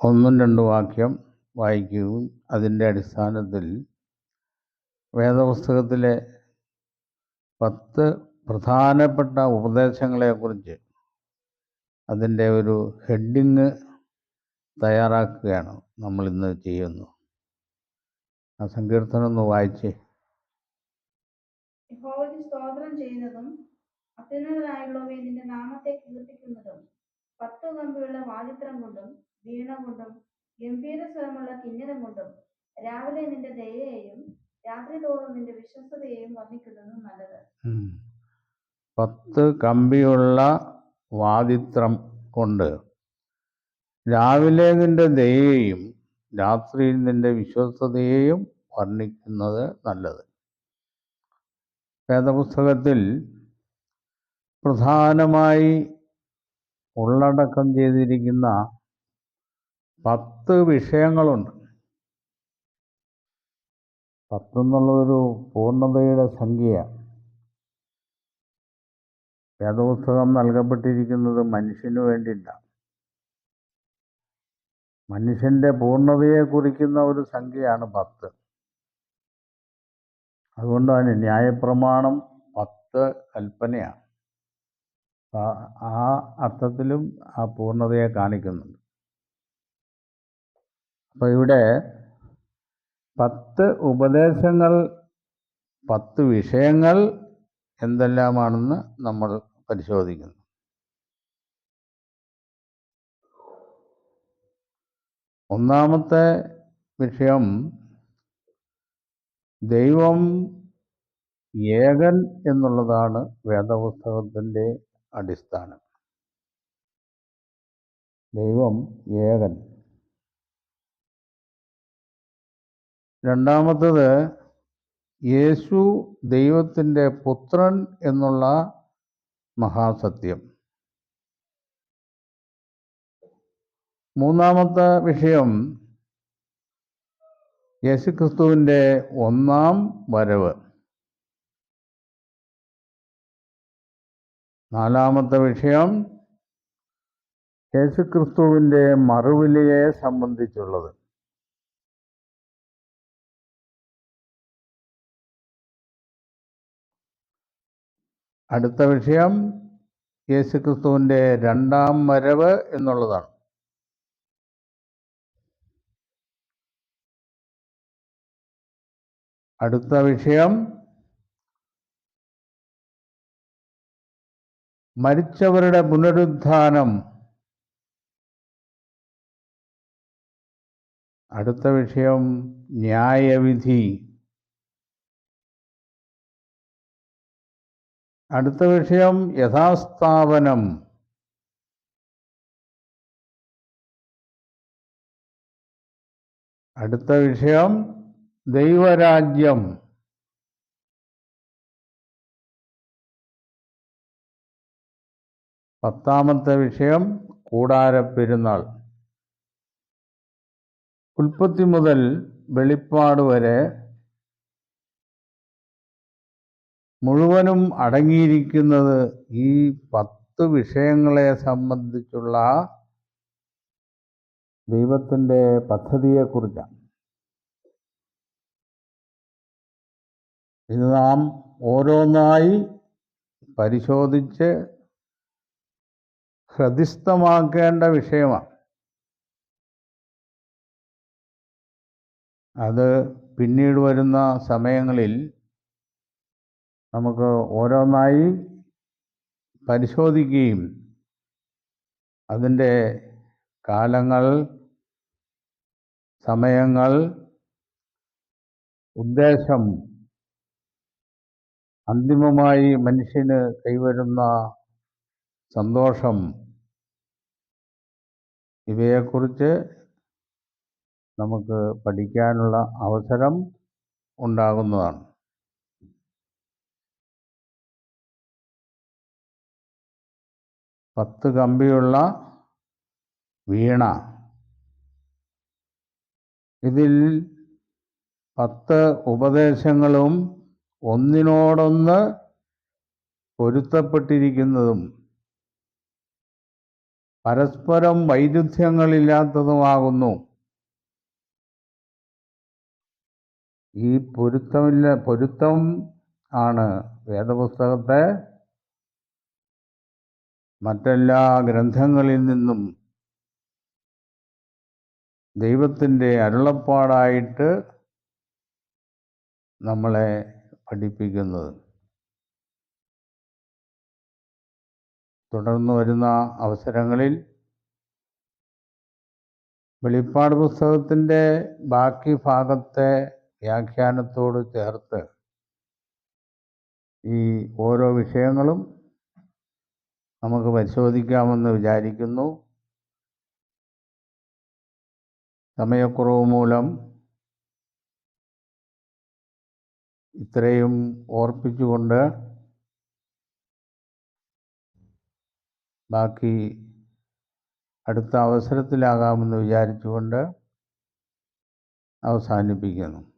ഒന്നും രണ്ട് വാക്യം വായിക്കുകയും അതിന്റെ അടിസ്ഥാനത്തിൽ വേദപുസ്തകത്തിലെ പത്ത് പ്രധാനപ്പെട്ട ഉപദേശങ്ങളെക്കുറിച്ച് അതിന്റെ ഒരു ഹെഡിങ് തയ്യാറാക്കുകയാണ് നമ്മളിന്ന് ചെയ്യുന്നു ആ സങ്കീർത്തനം ഒന്ന് വായിച്ച്. സ്തോത്രം ചെയ്യുന്നതും അത്യുന്നതനായുള്ളവയെ നിന്റെ നാമത്തെ കീർത്തിക്കുന്നതും പത്ത് കമ്പിയുള്ള വാദിത്രം കൊണ്ടും വീണ കൊണ്ടും ഗംഭീര സ്വരമുള്ള കിന്നരം കൊണ്ടും രാവിലെ നിന്റെ ദയയെയും രാത്രി തോറും നിന്റെ വിശ്വസ്തതയെയും വർണിക്കുന്നതും നല്ലത്. പത്ത് കമ്പിയുള്ള വാദിത്രം കൊണ്ട് രാവിലെ നിന്റെ ദയയെയും രാത്രിയിൽ നിന്റെ വിശ്വസ്തതയെയും വർണിക്കുന്നത് നല്ലത് വേദപുസ്തകത്തിൽ പ്രധാനമായി ഉള്ളടക്കം ചെയ്തിരിക്കുന്ന പത്ത് വിഷയങ്ങളുണ്ട്. പത്തെന്നുള്ളതൊരു പൂർണതയുടെ സംഖ്യയാണ് വേദപുസ്തകം നൽകപ്പെട്ടിരിക്കുന്നത് മനുഷ്യന് വേണ്ടിയിട്ടാണ് മനുഷ്യന്റെ പൂർണതയെ കുറിക്കുന്ന ഒരു സംഖ്യയാണ് പത്ത്. അതുകൊണ്ട് തന്നെ ന്യായപ്രമാണം പത്ത് കൽപ്പനയാണ്. ആ- അർത്ഥത്തിലും ആ പൂർണതയെ കാണിക്കുന്നുണ്ട്. അപ്പോൾ ഇവിടെ പത്ത് ഉപദേശങ്ങൾ പത്ത് വിഷയങ്ങൾ എന്തെല്ലാമാണെന്ന് നമ്മൾ പരിശോധിക്കുന്നു. ഒന്നാമത്തെ വിഷയം ദൈവം ഏകൻ എന്നുള്ളതാണ് വേദപുസ്തകത്തിന്റെ അടിസ്ഥാനം. ദൈവം ഏകൻ. രണ്ടാമത്തത് യേശു ദൈവത്തിന്റെ പുത്രൻ എന്നുള്ള മഹാസത്യം. മൂന്നാമത്തെ വിഷയം യേശുക്രിസ്തുവിന്റെ ഒന്നാം വരവ്. നാലാമത്തെ വിഷയം യേശുക്രിസ്തുവിന്റെ മറുവിലയെ സംബന്ധിച്ചുള്ളത്. അടുത്ത വിഷയം യേശുക്രിസ്തുവിന്റെ രണ്ടാം വരവ് എന്നുള്ളതാണ്. അടുത്ത വിഷയം മരിച്ചവരുടെ പുനരുദ്ധാനം അടുത്ത വിഷയം ന്യായവിധി. അടുത്ത വിഷയം യഥാസ്ഥാപനം. അടുത്ത വിഷയം ദൈവരാജ്യം. പത്താമത്തെ വിഷയം കൂടാരപ്പെരുന്നാൾ. ഉൽപ്പത്തി മുതൽ വെളിപ്പാട് വരെ മുഴുവനും അടങ്ങിയിരിക്കുന്നത് ഈ പത്ത് വിഷയങ്ങളെ സംബന്ധിച്ചുള്ള ദൈവത്തിന്റെ പദ്ധതിയെക്കുറിച്ചാണ്. ഇത് നാം ഓരോന്നായി പരിശോധിച്ച് ഹൃദിസ്ഥമാക്കേണ്ട വിഷയമാണ്. അത് പിന്നീട് വരുന്ന സമയങ്ങളിൽ നമുക്ക് ഓരോന്നായി പരിശോധിക്കുകയും അതിന്റെ കാലങ്ങൾ സമയങ്ങൾ ഉദ്ദേശം അന്തിമമായി മനുഷ്യന് കൈവരുന്ന സന്തോഷം ഇവയെക്കുറിച്ച് നമുക്ക് പഠിക്കാനുള്ള അവസരം ഉണ്ടാകുന്നതാണ്. പത്ത് കമ്പിയുള്ള വീണ. ഇതിൽ പത്ത് ഉപദേശങ്ങളും ഒന്നിനോടൊന്ന് പൊരുത്തപ്പെട്ടിരിക്കുന്നതും പരസ്പരം വൈരുദ്ധ്യങ്ങളില്ലാത്തതുമാകുന്നു. ഈ പൊരുത്തമില്ല പൊരുത്തം ആണ് വേദപുസ്തകത്തെ മറ്റെല്ലാ ഗ്രന്ഥങ്ങളിൽ നിന്നും ദൈവത്തിന്റെ അരുളപ്പാടായിട്ട് നമ്മളെ പഠിപ്പിക്കുന്നത്. തുടർന്ന് വരുന്ന അവസരങ്ങളിൽ വെളിപ്പാട് പുസ്തകത്തിന്റെ ബാക്കി ഭാഗത്തെ വ്യാഖ്യാനത്തോട് ചേർത്ത് ഈ ഓരോ വിഷയങ്ങളും നമുക്ക് പരിശോധിക്കാമെന്ന് വിചാരിക്കുന്നു. സമയക്കുറവ് മൂലം ഇത്രയും ഓർപ്പിച്ചുകൊണ്ട് ബാക്കി അടുത്ത അവസരത്തിലാകാമെന്ന് വിചാരിച്ചുകൊണ്ട് അവസാനിപ്പിക്കുന്നു.